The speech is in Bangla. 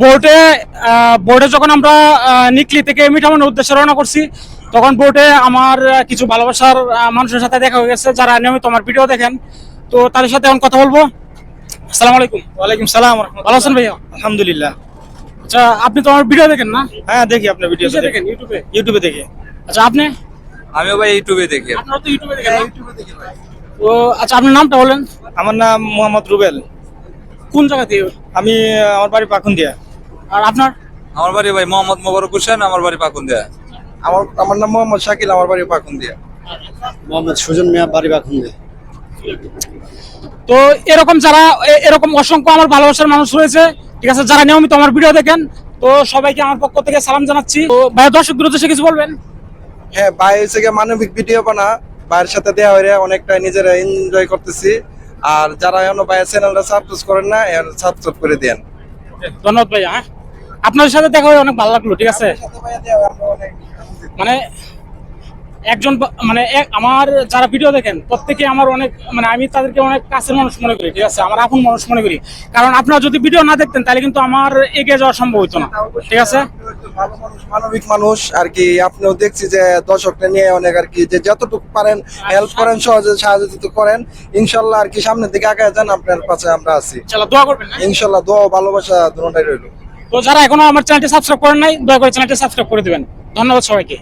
বোর্ডে আহ, বোর্ডে যখন আমরা নিকলি থেকে মিঠামনের উদ্দেশ্যে রওনা করছি তখন বোর্ডে আমার কিছু ভালোবাসার মানুষের সাথে দেখা হয়ে গেছে যারা নিয়মিত আমার ভিডিও দেখেন। তো তাদের সাথে এখন কথা বলব। আসসালামু আলাইকুম। ওয়ালাইকুম সালাম ভালো আছেন ভাইয়া? আলহামদুলিল্লাহ। আচ্ছা আপনি তো আমার ভিডিও দেখেন না? হ্যাঁ দেখি আপনার ভিডিও দেখেন? ইউটিউবে ইউটিউবে দেখি। আচ্ছা আপনি? আমিও ভাই ইউটিউবে দেখি। আপনারা তো ইউটিউবে দেখেন না? ও আচ্ছা আপনার নামটা বলেন। আমার নাম মোহাম্মদ রুবেল। কোন জায়গা থেকে আমি আমার বাড়ি পাখুন দিয়া আর আপনার? আমার বাড়ি ভাই মোহাম্মদ মোবারক হোসেন আমার বাড়ি পাকুন্দিয়া। আমার আমার নাম মোহাম্মদ শাকিল আমার বাড়ি পাকুন্দিয়া। মোহাম্মদ সুজন মিয়া বাড়ি বাখুন্দে তো এরকম যারা এরকম অসংখ্য আমার ভালোবাসার মানুষ রয়েছে ঠিক আছে যারা নিয়মিত আমার ভিডিও দেখেন তো সবাইকে আমার পক্ষ থেকে সালাম জানাচ্ছি। তো ভাইয়া দর্শকদের উদ্দেশ্যে কিছু বলবেন? হ্যাঁ ভাই হচ্ছে গিয়ে মানবিক ভিডিও বানা ভাইয়ের সাথে দেওয়া হয়ে অনেকটা নিজেরা এনজয় করতেছি। আর যারা এখনও ভাইয়ের চ্যানেলটা সাবস্ক্রাইব করেন না সাবস্ক্রাইব করে দেন। ধন্যবাদ ভাইয়া হ্যাঁ। আপনার সাথে দেখা হয়ে অনেক ভালো লাগল ঠিক আছে? মানে একজন মানে আমার যারা ভিডিও দেখেন প্রত্যেকে আমার অনেক মানে আমি তাদেরকে অনেক কাছের মানুষ মনে করি ঠিক আছে? আমার আপন মানুষ মনে করি। কারণ আপনারা যদি ভিডিও না দেখতেন তাহলে কিন্তু আমার এগিয়ে যাওয়া সম্ভব হতো না ঠিক আছে? মানবিক মানুষ আর কি আপনিও দেখছি যে দর্শকটা নিয়ে অনেক আর কি যে যতটুকু পারেন হেল্প করেন সহজে সাহায্য করেন। ইনশাল্লাহ আর কি সামনের দিকে আগে যান আপনার পাশে আমরা আছি। চলো দোয়া করবেন হ্যাঁ? ইনশাল্লাহ দোয়া ভালোবাসা দুটাই রইল। তো যারা এখনও আমার চ্যানেলটি সাবস্ক্রাইব করেন নাই, দয়া করে চ্যানেলটি সাবস্ক্রাইব করে দেবেন। ধন্যবাদ সবাইকে।